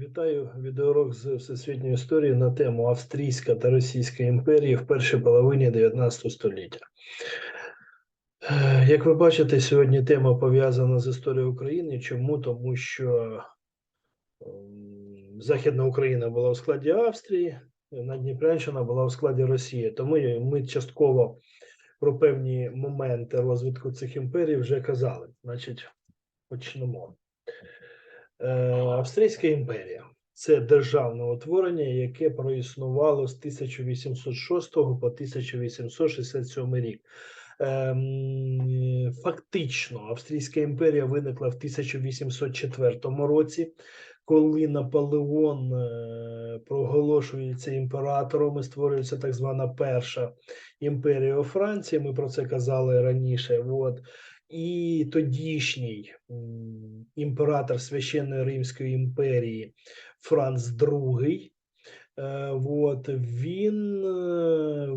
Вітаю відеоурок з всесвітньої історії на тему Австрійська та Російська імперії в першій половині 19 століття. Е, Як ви бачите, сьогодні тема пов'язана з історією України. Чому? Тому що Західна Україна була у складі Австрії, Надніпрянщина була у складі Росії. Тому ми частково про певні моменти розвитку цих імперій вже казали. Значить, почнемо. Е, Австрійська імперія це державне утворення, яке проіснувало з 1806 по 1867 рік. Ем, Фактично, Австрійська імперія виникла в 1804 році, коли Наполеон е, проголошується імператором і створюється так звана Перша імперія у Франції. Ми про це казали раніше. От. І тодішній імператор Священної Римської імперії Франц II, е, от, він е,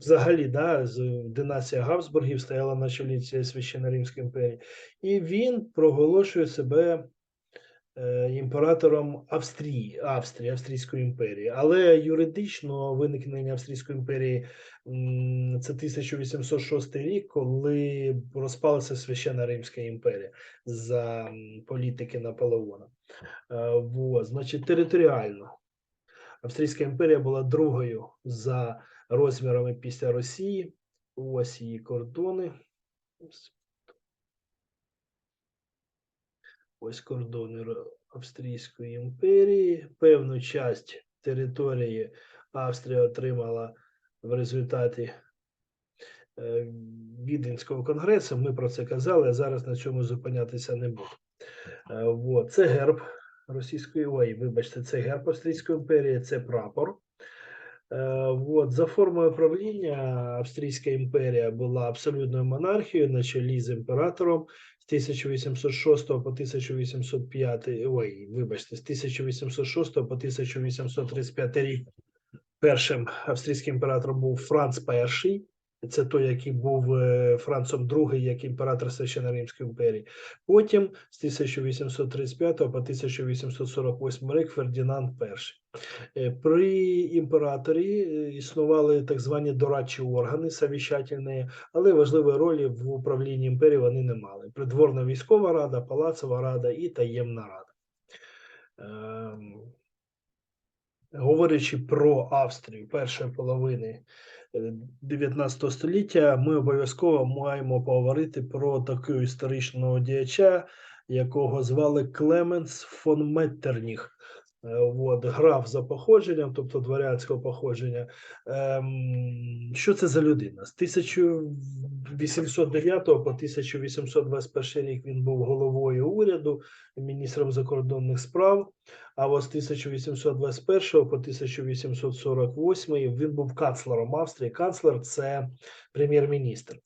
взагалі да, династія Габсбургів стояла на чолі цієї Священної Римської імперії, і він проголошує себе імператором Австрії, Австрії, Австрійської імперії. Але юридично виникнення Австрійської імперії це 1806 рік, коли розпалася Священна Римська імперія за політики Наполеона. Е, Вот, значить, територіально Австрійська імперія була другою за розмірами після Росії. Ось її кордони. Ось кордони Австрійської імперії. Певну часть території Австрія отримала в результаті е, Віденського конгресу. Ми про це казали, а зараз на цьому зупинятися не буду. Е, Це герб Російської, ой, вибачте, це герб Австрійської імперії, це прапор. Е, Вот. За формою правління Австрійська імперія була абсолютною монархією на чолі з імператором з 1806 по 1805, ой, вибачте, з 1806 по 1835 рік. Першим австрійським імператором був Франц І. Це той, який був е, Францом II, як імператор Священної Римської імперії. Потім з 1835 по 1848 рік Фердінанд І. Е, При імператорі е, існували так звані дорадчі органи совіщательні, але важливої ролі в управлінні імперії вони не мали. Придворна військова рада, палацова рада і таємна рада. Ем, Говорячи про Австрію першої половини е, 19 століття, ми обов'язково маємо поговорити про такого історичного діяча, якого звали Клеменс фон Меттерніх. Е, От, граф за походженням, тобто дворянського походження. Ем, що це за людина? З 1809 по 1821 рік він був головою уряду, міністром закордонних справ. А от з 1821 по 1848 він був канцлером Австрії. Канцлер це прем'єр-міністр.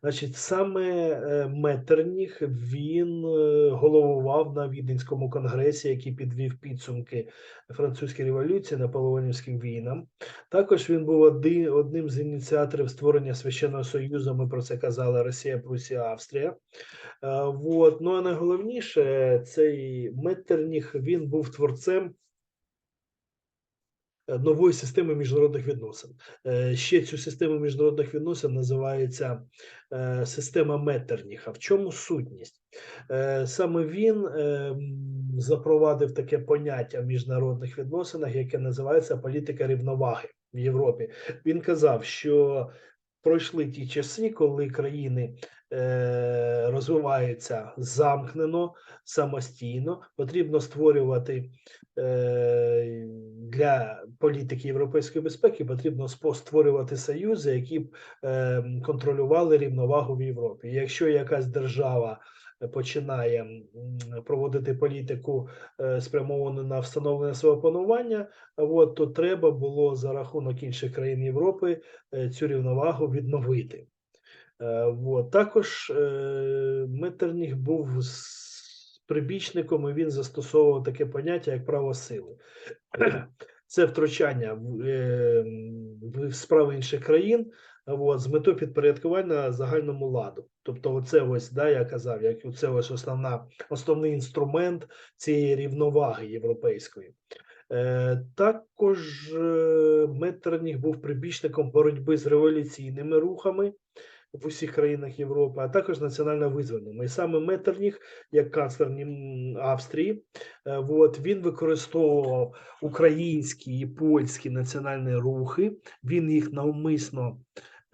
Значить, саме е, Меттерніх він е, головував на Віденському конгресі, який підвів підсумки французької революції наполеонівським війнам. Також він був один, одним з ініціаторів створення священного союзу. Ми про це казали Росія, Прусія, Австрія. Е, Вот. Ну а найголовніше, цей Меттерніх він був творцем нової системи міжнародних відносин. Е, Ще цю систему міжнародних відносин називається е, система Меттерніха. В чому сутність? Е, Саме він запровадив таке поняття в міжнародних відносинах, яке називається політика рівноваги в Європі. Він казав, що пройшли ті часи, коли країни е, розвиваються замкнено, самостійно. Потрібно створювати е, для політики європейської безпеки, потрібно створювати союзи, які б е, контролювали рівновагу в Європі. Якщо якась держава починає проводити політику е, спрямовану на встановлення свого панування, от, то треба було за рахунок інших країн Європи цю рівновагу відновити. Е, От. Також е, Меттерніх був прибічником, і він застосовував таке поняття, як право сили. Це втручання в, е, в справи інших країн от, з метою підпорядкування загальному ладу. Тобто, оце ось, да, я казав, як це ось основна, основний інструмент цієї рівноваги європейської. Також Меттерніх був прибічником боротьби з революційними рухами в усіх країнах Європи, а також національно-визвольними. І саме Меттерніх, як канцлер Австрії, е, от, він використовував українські і польські національні рухи, він їх навмисно,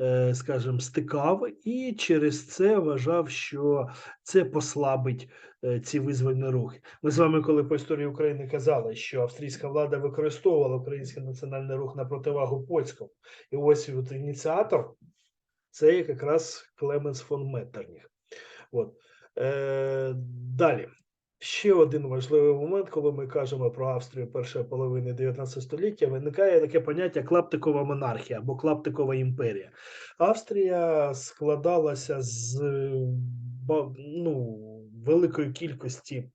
е, скажімо, стикав, і через це вважав, що це послабить е, ці визвольні рухи. Ми з вами, коли по історії України казали, що австрійська влада використовувала український національний рух на противагу польському, і ось от ініціатор це якраз Клеменс фон Меттерніх. От. Е, далі. Ще один важливий момент, коли ми кажемо про Австрію першої половини 19 століття, виникає таке поняття клаптикова монархія або клаптикова імперія. Австрія складалася з ну, великої кількості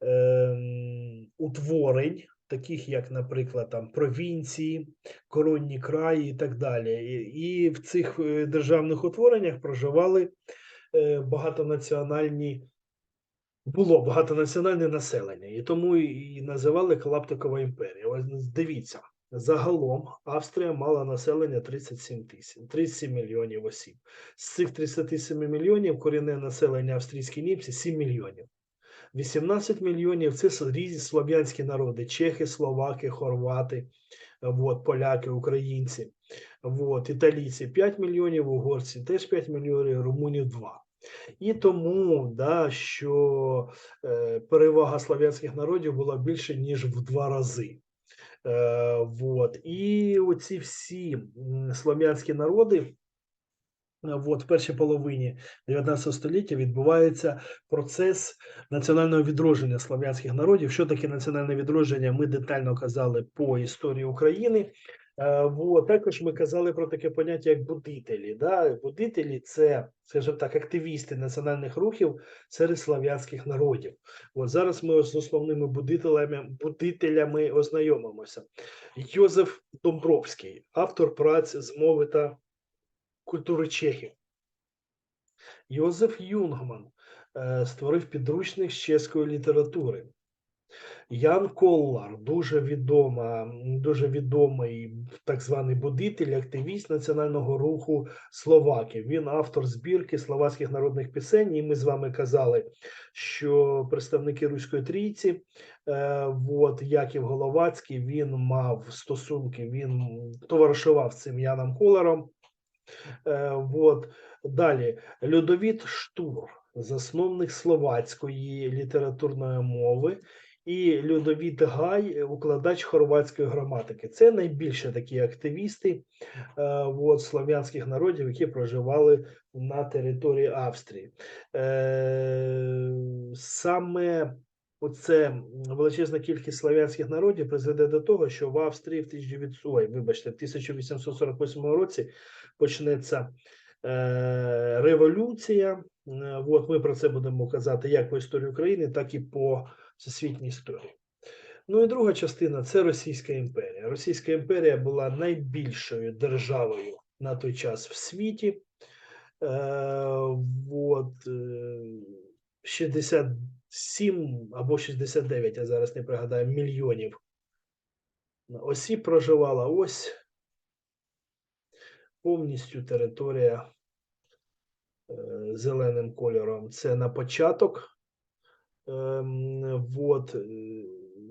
ем, утворень, таких як, наприклад, там провінції, коронні краї і так далі. І, в цих е, державних утвореннях проживали е, багатонаціональні. Було багатонаціональне населення, і тому і називали Клаптикова імперія. Ось дивіться, загалом Австрія мала населення 37 тисяч, 37 мільйонів осіб. З цих 37 мільйонів корінне населення австрійські німці 7 мільйонів. 18 мільйонів це різні слов'янські народи: чехи, словаки, хорвати, вот, поляки, українці, вот, італійці 5 мільйонів, угорці теж 5 мільйонів, румунів 2. І тому, да, що е, перевага слов'янських народів була більше, ніж в два рази. Е, вот. І оці всі слов'янські народи, от, в першій половині 19 століття відбувається процес національного відродження слов'янських народів. Що таке національне відродження? Ми детально казали по історії України. Е, Також ми казали про таке поняття як будителі. Да? Будителі це, скажімо так, активісти національних рухів серед слав'янських народів. От зараз ми з основними будителями, будителями ознайомимося. Йозеф Домбровський, автор праць з мови та культури чехів. Йозеф Юнгман е, створив підручник з чеської літератури. Ян Коллар, дуже відома, дуже відомий так званий будитель, активіст національного руху Словаків. Він автор збірки словацьких народних пісень. І ми з вами казали, що представники Руської трійці, е, от Яків Головацький, він мав стосунки, він товаришував цим Яном Коларом. Е, от. Далі Людовіт Штур, засновник словацької літературної мови, і Людовіт Гай, укладач хорватської граматики. Це найбільше такі активісти е, от, слов'янських народів, які проживали на території Австрії. Е, саме оце величезна кількість славянських народів призведе до того, що в Австрії в 1900, ой, вибачте, в 1848 році почнеться е, революція. Е, от ми про це будемо казати як по історії України, так і по всесвітній історії. Ну і друга частина це Російська імперія. Російська імперія була найбільшою державою на той час в світі. Е, от, е, 60 7 або 69, я зараз не пригадаю, мільйонів осіб проживала ось повністю територія е, зеленим кольором. Це на початок ем, от, е,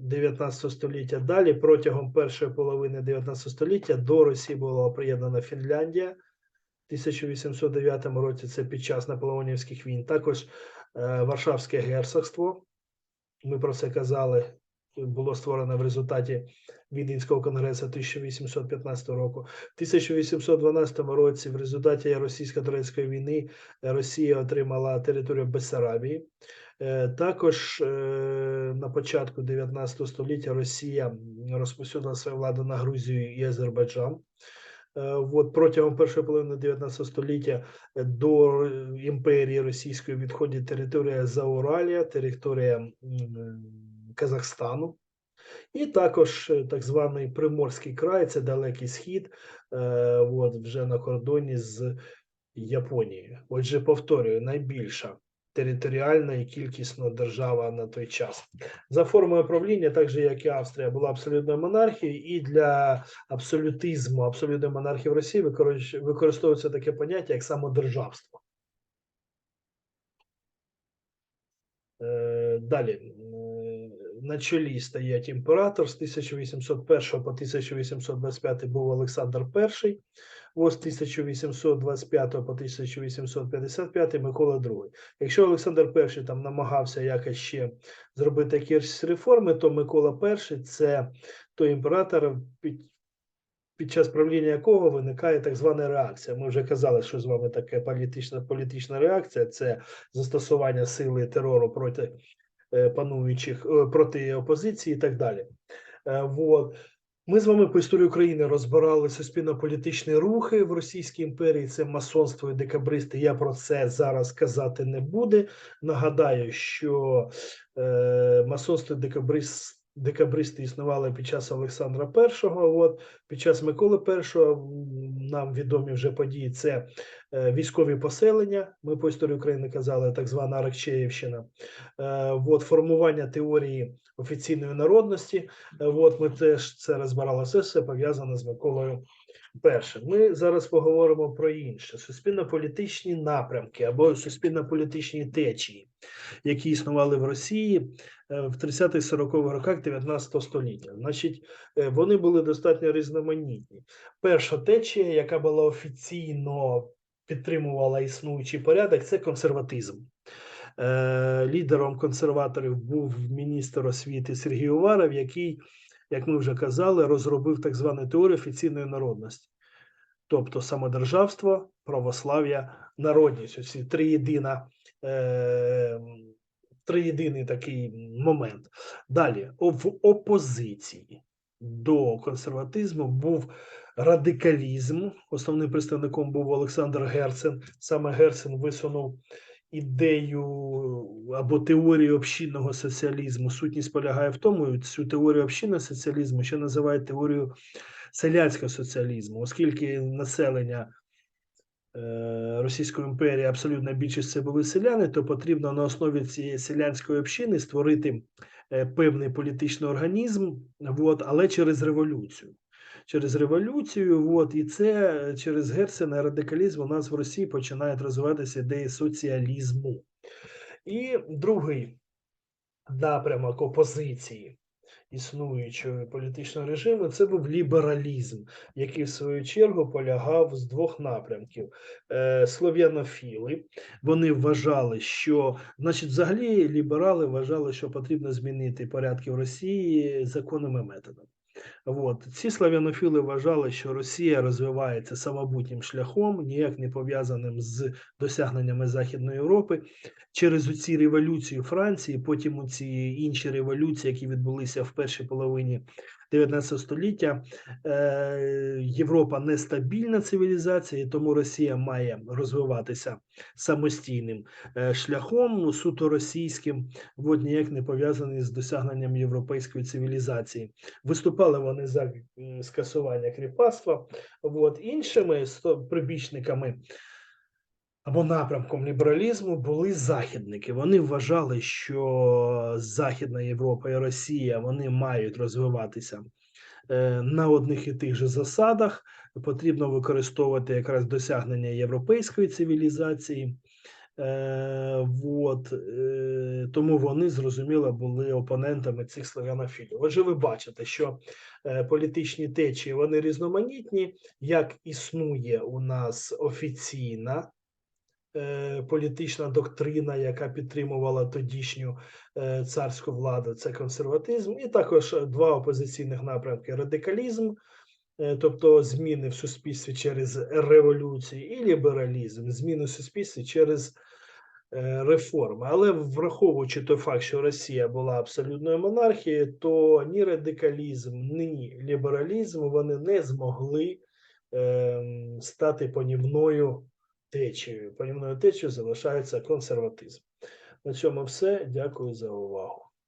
19 століття. Далі протягом першої половини 19 століття до Росії була приєднана Фінляндія. У 1809 році це під час наполеонівських війн. Також Варшавське герцогство. Ми про це казали. Було створено в результаті Віденського конгресу 1815 року. В 1812 році, в результаті російсько-турецької війни, е, Росія отримала територію Бессарабії. Е, Також е, на початку 19 століття Росія розповсюдила свою владу на Грузію і Азербайджан. Е, От протягом першої половини 19 століття е, до е, імперії російської відходить територія Зауралія, територія Казахстану. І також так званий Приморський край, це далекий схід, от, вже на кордоні з Японією. Отже, повторюю, найбільша територіальна і кількісно держава на той час. За формою правління, так же як і Австрія, була абсолютною монархією, і для абсолютизму, абсолютної монархії в Росії використовується таке поняття як самодержавство. Е, Далі на чолі стоять імператор з 1801 по 1825 був Олександр І, ось з 1825 по 1855 Микола II. Якщо Олександр І там намагався якось ще зробити якісь реформи, то Микола І це той імператор, під, під час правління якого виникає так звана реакція. Ми вже казали, що з вами таке політична політична реакція це застосування сили терору проти пануючих е, проти опозиції і так далі. От. Вот. Ми з вами по історії України розбирали суспільно-політичні рухи в Російській імперії. Це масонство і декабристи. Я про це зараз казати не буду. Нагадаю, що е, масонство і декабрист, декабристи існували під час Олександра І. От під час Миколи І нам відомі вже події. Це е, військові поселення. Ми по історії України казали так звана Аракчеївщина. Е, от формування теорії офіційної народності. Е, От ми теж це розбирали все, все пов'язане з Миколою Першим. Ми зараз поговоримо про інше: суспільно-політичні напрямки або суспільно-політичні течії, які існували в Росії е, в 30-40-х роках 19 століття. Значить, е, вони були достатньо різноманітні. Перша течія, яка була офіційно підтримувала існуючий порядок, це консерватизм. Е, Лідером консерваторів був міністр освіти Сергій Уваров, який, як ми вже казали, розробив так звану теорію офіційної народності, тобто самодержавство, православ'я, народність. Оці три єдина. Е, Триєдиний такий момент. Далі, в опозиції до консерватизму був радикалізм. Основним представником був Олександр Герцен. Саме Герцен висунув ідею або теорію общинного соціалізму. Сутність полягає в тому, цю теорію общинного соціалізму ще називають теорією селянського соціалізму, оскільки населення е, Російської імперії абсолютна більшість це були селяни, то потрібно на основі цієї селянської общини створити е, певний політичний організм, от, але через революцію. Через революцію, от, і це е, через Герцена радикалізм у нас в Росії починають розвиватися ідеї соціалізму. І другий напрямок опозиції існуючого політичного режиму це був лібералізм, який в свою чергу полягав з двох напрямків: Е, слов'янофіли. Вони вважали, що, значить, взагалі ліберали вважали, що потрібно змінити порядки в Росії законними методами. От. Ці славянофіли вважали, що Росія розвивається самобутнім шляхом, ніяк не пов'язаним з досягненнями Західної Європи. Через ці революції Франції, потім ці інші революції, які відбулися в першій половині 19 століття, е, Європа нестабільна цивілізація, тому Росія має розвиватися самостійним е, шляхом, суто російським, от ніяк не пов'язаний з досягненням європейської цивілізації. Виступали вони за скасування кріпацтва. От іншими прибічниками або напрямком лібералізму були західники. Вони вважали, що Західна Європа і Росія вони мають розвиватися е, на одних і тих же засадах. Потрібно використовувати якраз досягнення європейської цивілізації. Е, вот, е, тому вони зрозуміло були опонентами цих славянофілів. Отже, ви бачите, що е, політичні течії вони різноманітні, як існує у нас офіційна політична доктрина, яка підтримувала тодішню е, царську владу, це консерватизм, і також два опозиційних напрямки: радикалізм, е, тобто зміни в суспільстві через революції, і лібералізм, зміни в суспільстві через е, реформи. Але враховуючи той факт, що Росія була абсолютною монархією, то ні радикалізм, ні лібералізм вони не змогли ем, стати понівною течією. панівною течією залишається консерватизм. На цьому все. Дякую за увагу.